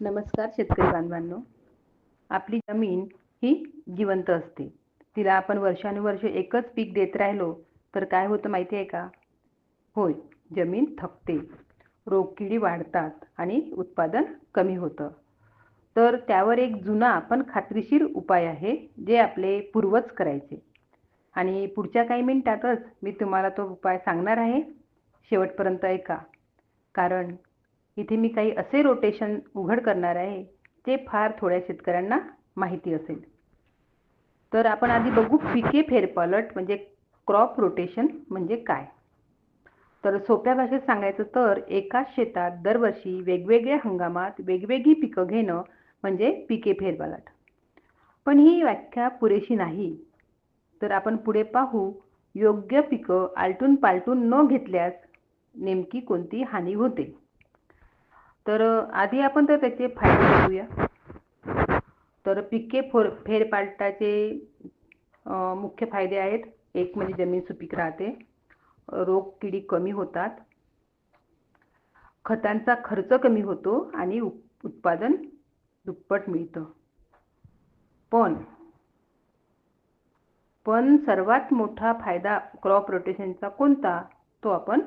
नमस्कार शेतकरी बांधवांनो. आपली जमीन ही जिवंत असते. तिला आपण वर्षानुवर्ष एकच पीक देत राहिलो तर काय होतं माहिती आहे का? होय जमीन थकते. रोगकिडी वाढतात आणि उत्पादन कमी होतं. तर त्यावर एक जुना पण खात्रीशीर उपाय आहे जे आपले पूर्वज करायचे. आणि पुढच्या काही मिनिटातच मी तुम्हाला तो उपाय सांगणार आहे. शेवटपर्यंत ऐका. कारण इथे मी काही असे रोटेशन उघड करणार आहे जे फार थोड्या शेतकऱ्यांना माहिती असेल. तर आपण आधी बघू पिके फेरपालट म्हणजे क्रॉप रोटेशन म्हणजे काय? तर सोप्या भाषेत सांगायचं तर एकाच शेतात दरवर्षी वेगवेगळ्या हंगामात वेगवेगळी पिकं घेणं म्हणजे पिके फेरपालट. पण ही व्याख्या पुरेशी नाही. तर आपण पुढे पाहू योग्य पिकं आलटून पालटून न घेतल्यास नेमकी कोणती हानी होते? तर आधी आपण तर त्याचे फायदे बघूया. तर पिके फोर फेरपालटाचे मुख्य फायदे आहेत. एक म्हणजे जमीन सुपीक राहते. रोग किडी कमी होतात. खतांचा खर्च कमी होतो आणि उत्पादन दुप्पट मिळतं. पण पण सर्वात मोठा फायदा क्रॉप रोटेशनचा कोणता? तो आपण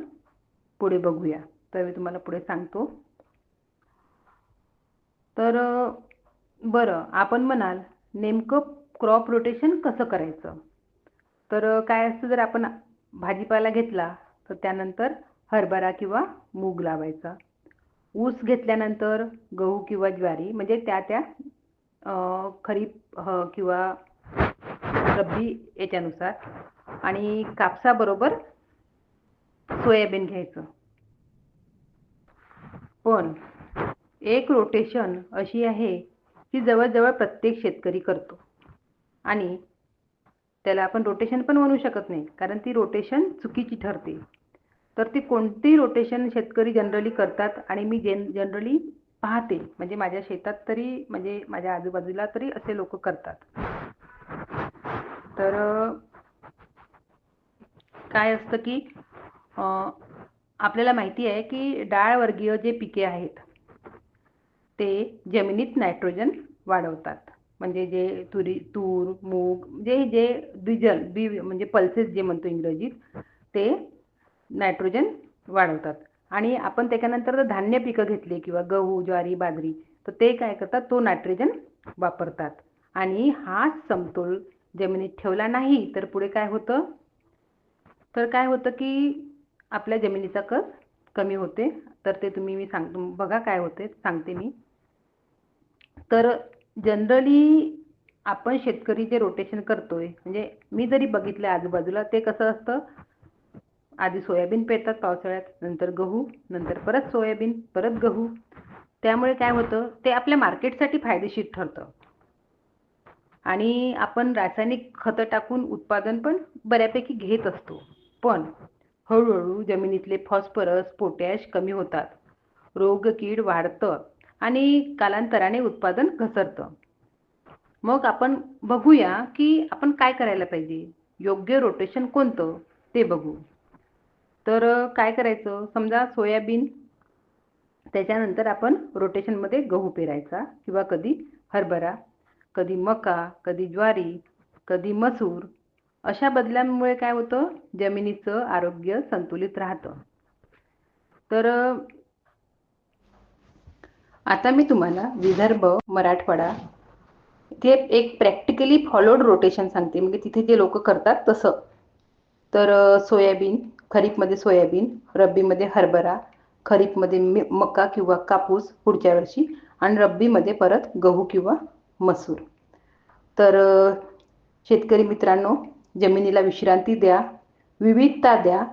पुढे बघूया. तर मी तुम्हाला पुढे सांगतो. तर बरं आपण म्हणाल नेमकं क्रॉप रोटेशन कसं करायचं? तर काय असतं जर आपण भाजीपाला घेतला तर त्यानंतर हरभरा किंवा मूग लावायचा. ऊस घेतल्यानंतर गहू किंवा ज्वारी म्हणजे त्या त्या खरीप किंवा रब्बी याच्यानुसार. आणि कापसाबरोबर सोयाबीन घ्यायचं. पण एक रोटेशन अशी आहे की जवळजवळ प्रत्येक शेतकरी करतो. आणि त्याला आपण रोटेशन पण म्हणू शकत नाही कारण ती रोटेशन चुकीची ठरते. तर ती कोणती रोटेशन शेतकरी जनरली करतात आणि मी जेन जनरली पाहते. म्हणजे माझ्या शेतात तरी म्हणजे माझ्या आजूबाजूला तरी असे लोक करतात. तर काय असतं की आपल्याला माहिती आहे की डाळवर्गीय जे पिके आहेत ते जमिनीत नायट्रोजन वाढवतात. म्हणजे जे तुरी तूर मूग जे जे द्विजल बी म्हणजे पल्सेस जे म्हणतो इंग्रजीत ते नायट्रोजन वाढवतात. आणि आपण त्याच्यानंतर धान्य पिकं घेतले किंवा गहू ज्वारी बाजरी तर ते काय करतात? तो नायट्रोजन वापरतात. आणि हा समतोल जमिनीत ठेवला नाही तर पुढे काय होतं? तर काय होतं की आपल्या जमिनीचा कस कमी होते? तर ते तुम्ही मी सांगतो बघा काय होते सांगते मी. तर जनरली आपण शेतकरी जे रोटेशन करतोय म्हणजे मी जरी बघितलं आजूबाजूला ते कसं असतं? आधी सोयाबीन पेरतात पावसाळ्यात नंतर गहू नंतर परत सोयाबीन परत गहू. त्यामुळे काय होतं? ते आपल्या मार्केटसाठी फायदेशीर ठरतं. आणि आपण रासायनिक खतं टाकून उत्पादन पण बऱ्यापैकी घेत असतो. पण हळूहळू जमिनीतले फॉस्फरस पोटॅश कमी होतात. रोग कीड वाढतं. आणि कालांतराने उत्पादन घसरतं. मग आपण बघूया की आपण काय करायला पाहिजे? योग्य रोटेशन कोणतं? ते बघू. तर काय करायचं? समजा सोयाबीन त्याच्यानंतर आपण रोटेशनमध्ये गहू पेरायचा किंवा कधी हरभरा कधी मका कधी ज्वारी कधी मसूर अशा बदलांमुळे काय होतं? जमिनीचं आरोग्य संतुलित राहतं. तर आता मी तुम्हाला विदर्भ मराठवाडा ते एक प्रॅक्टिकली फॉलोड रोटेशन सांगते. म्हणजे तिथे जे लोक करतात तसं. तर सोयाबीन खरीपमध्ये सोयाबीन रब्बीमध्ये हरभरा खरीपमध्ये मका किंवा कापूस पुढच्या वर्षी आणि रब्बीमध्ये परत गहू किंवा मसूर. तर शेतकरी मित्रांनो जमिनीला विश्रांती द्या विविधता द्या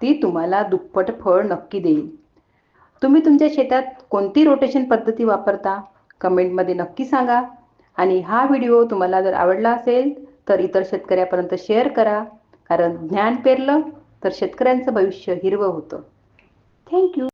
ती तुम्हाला दुप्पट फळ नक्की देईल. तुम्ही तुमच्या शेतात कोणती रोटेशन पद्धती वापरता? कमेंटमध्ये नक्की सांगा. आणि हा व्हिडिओ तुम्हाला जर आवडला असेल तर इतर शेतकऱ्यापर्यंत शेअर करा. कारण ज्ञान पेरलं तर शेतकऱ्यांचं भविष्य हिरवं होतं. थँक्यू